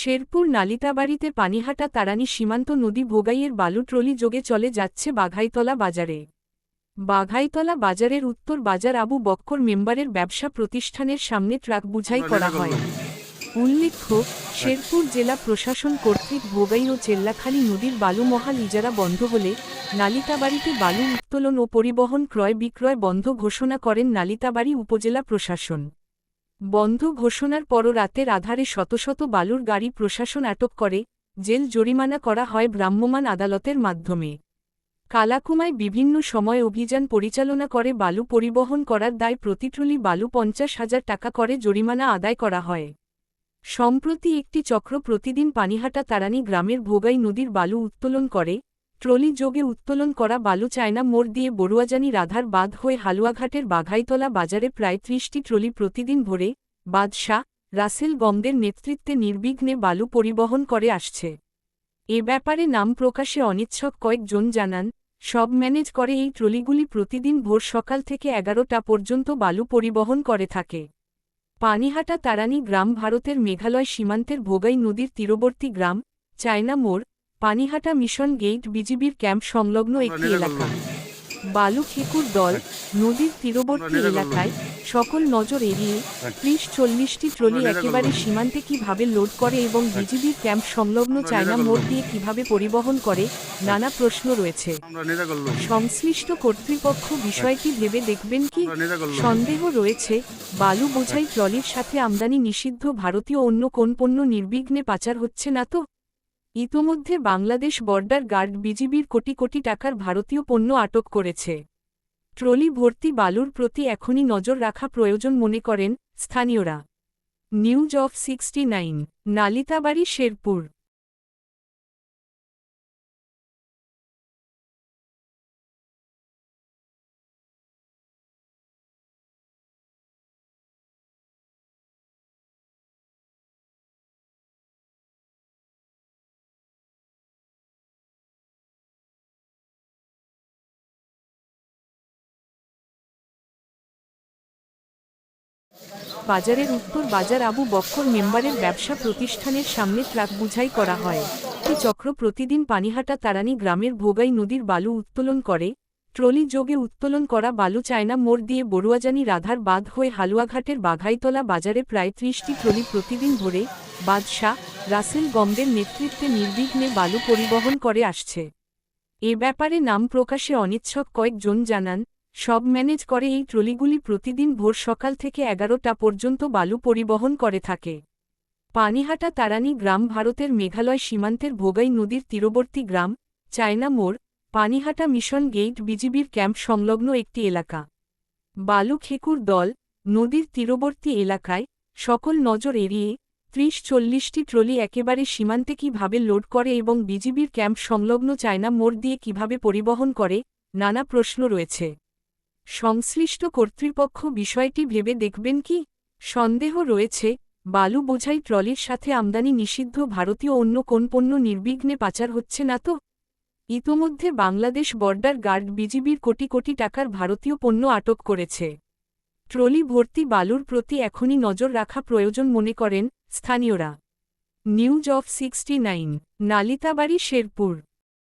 শেরপুর নালিতাবাড়িতে পানিহাটা তারানি সীমান্ত নদী ভোগাইয়ের বালু ট্রলি যোগে চলে যাচ্ছে বাঘাইতলা বাজারে। বাঘাইতলা বাজারের উত্তর বাজার আবু বক্কর মেম্বারের ব্যবসা প্রতিষ্ঠানের সামনে ট্রাক বুঝাই করা হয়। উল্লেখ্য শেরপুর জেলা প্রশাসন কর্তৃক ভোগাই ও চেল্লাখালী নদীর বালু মহাল ইজারা বন্ধ হলে নালিতাবাড়িতে বালু উত্তোলন ও পরিবহন ক্রয় বিক্রয় বন্ধ ঘোষণা করেন নালিতাবাড়ি উপজেলা প্রশাসন। বন্ধ ঘোষণার পর রাতের আধারে শত শত বালুর গাড়ি প্রশাসন আটক করে, জেল জরিমানা করা হয় ভ্রাম্যমাণ আদালতের মাধ্যমে। কালাকুমায় বিভিন্ন সময় অভিযান পরিচালনা করে বালু পরিবহন করার দায় প্রতি ট্রলি বালু পঞ্চাশ হাজার টাকা করে জরিমানা আদায় করা হয়। সম্প্রতি একটি চক্র প্রতিদিন পানিহাটা তারানি গ্রামের ভোগাই নদীর বালু উত্তোলন করে ট্রলি যোগে উত্তোলন করা বালু চায়না মোড় দিয়ে বড়ুয়াজানি রাধার বাঁধ হয়ে হালুয়াঘাটের বাঘাইতলা বাজারে প্রায় ত্রিশটি ট্রলি প্রতিদিন ভরে বাদশাহ রাসেল গমদের নেতৃত্বে নির্বিঘ্নে বালু পরিবহন করে আসছে। এ ব্যাপারে নাম প্রকাশে অনিচ্ছক কয়েকজন জানান, সব ম্যানেজ করে এই ট্রলিগুলি প্রতিদিন ভোর সকাল থেকে এগারোটা পর্যন্ত বালু পরিবহন করে থাকে। পানিহাটা তারানি গ্রাম ভারতের মেঘালয় সীমান্তের ভোগাই নদীর তীরবর্তী গ্রাম, চায়না মোড় পানিহাটা মিশন গেট বিজিবির ক্যাম্প সংলগ্ন একটি এলাকা। বালু খেকুর দল নদীর তীরবর্তী এলাকায় সকল নজর এড়িয়ে ত্রিশ চল্লিশটি ট্রলি একেবারে সীমান্তে কীভাবে লোড করে এবং বিজিবির ক্যাম্প সংলগ্ন চায়না মোড় দিয়ে কীভাবে পরিবহন করে নানা প্রশ্ন রয়েছে। সংশ্লিষ্ট কর্তৃপক্ষ বিষয়টি ভেবে দেখবেন কি? সন্দেহ রয়েছে বালু বোঝাই ট্রলির সাথে আমদানি নিষিদ্ধ ভারতীয় অন্য কোন পণ্য নির্বিঘ্নে পাচার হচ্ছে না তো? ইতোমধ্যে বাংলাদেশ বর্ডার গার্ড বিজিবির কোটি কোটি টাকার ভারতীয় পণ্য আটক করেছে। ট্রলি ভর্তি বালুর প্রতি এখনই নজর রাখা প্রয়োজন মনে করেন স্থানীয়রা। News of sixty nine, Nalitabari, Sherpur. বাজারের উত্তর বাজার আবু বক্কর মেম্বারের ব্যবসা প্রতিষ্ঠানের সামনে ট্রাক বুঝাই করা হয়। চক্র প্রতিদিন পানিহাটা তারানি গ্রামের ভোগাই নদীর বালু উত্তোলন করে। ট্রলি যোগে উত্তোলন করা বালু চায়না মোড় দিয়ে বড়ুয়াজানি রাধার বাঁধ হয়ে হালুয়াঘাটের বাঘাইতলা বাজারে প্রায় ত্রিশটি ট্রলি প্রতিদিন ভরে বাদশাহ রাসেল গমদের নেতৃত্বে নির্বিঘ্নে বালু পরিবহন করে আসছে। এ ব্যাপারে নাম প্রকাশে অনিচ্ছক কয়েকজন জানান সব ম্যানেজ করে এই ট্রলিগুলি প্রতিদিন ভোর সকাল থেকে এগারোটা পর্যন্ত বালু পরিবহন করে থাকে। পানিহাটা তারানি গ্রাম ভারতের মেঘালয় সীমান্তের ভোগাই নদীর তীরবর্তী গ্রাম, চায়না মোড়, পানিহাটা মিশন গেট বিজিবির ক্যাম্প সংলগ্ন একটি এলাকা। বালু খেকুর দল, নদীর তীরবর্তী এলাকায়, সকল নজর এড়িয়ে, ত্রিশ চল্লিশটি ট্রলি একেবারে সীমান্তে কীভাবে লোড করে এবং বিজিবির ক্যাম্প সংলগ্ন চায়না মোড় দিয়ে কীভাবে পরিবহন করে, নানা প্রশ্ন রয়েছে। সংশ্লিষ্ট কর্তৃপক্ষ বিষয়টি ভেবে দেখবেন কি? সন্দেহ রয়েছে, বালু বোঝাই ট্রলির সাথে আমদানি নিষিদ্ধ ভারতীয় অন্য কোন পণ্য নির্বিঘ্নে পাচার হচ্ছে না তো? ইতোমধ্যে বাংলাদেশ বর্ডার গার্ড বিজিবির কোটি কোটি টাকার ভারতীয় পণ্য আটক করেছে। ট্রলি ভর্তি বালুর প্রতি এখনই নজর রাখা প্রয়োজন মনে করেন স্থানীয়রা। News of sixty nine, Nalitabari, Sherpur.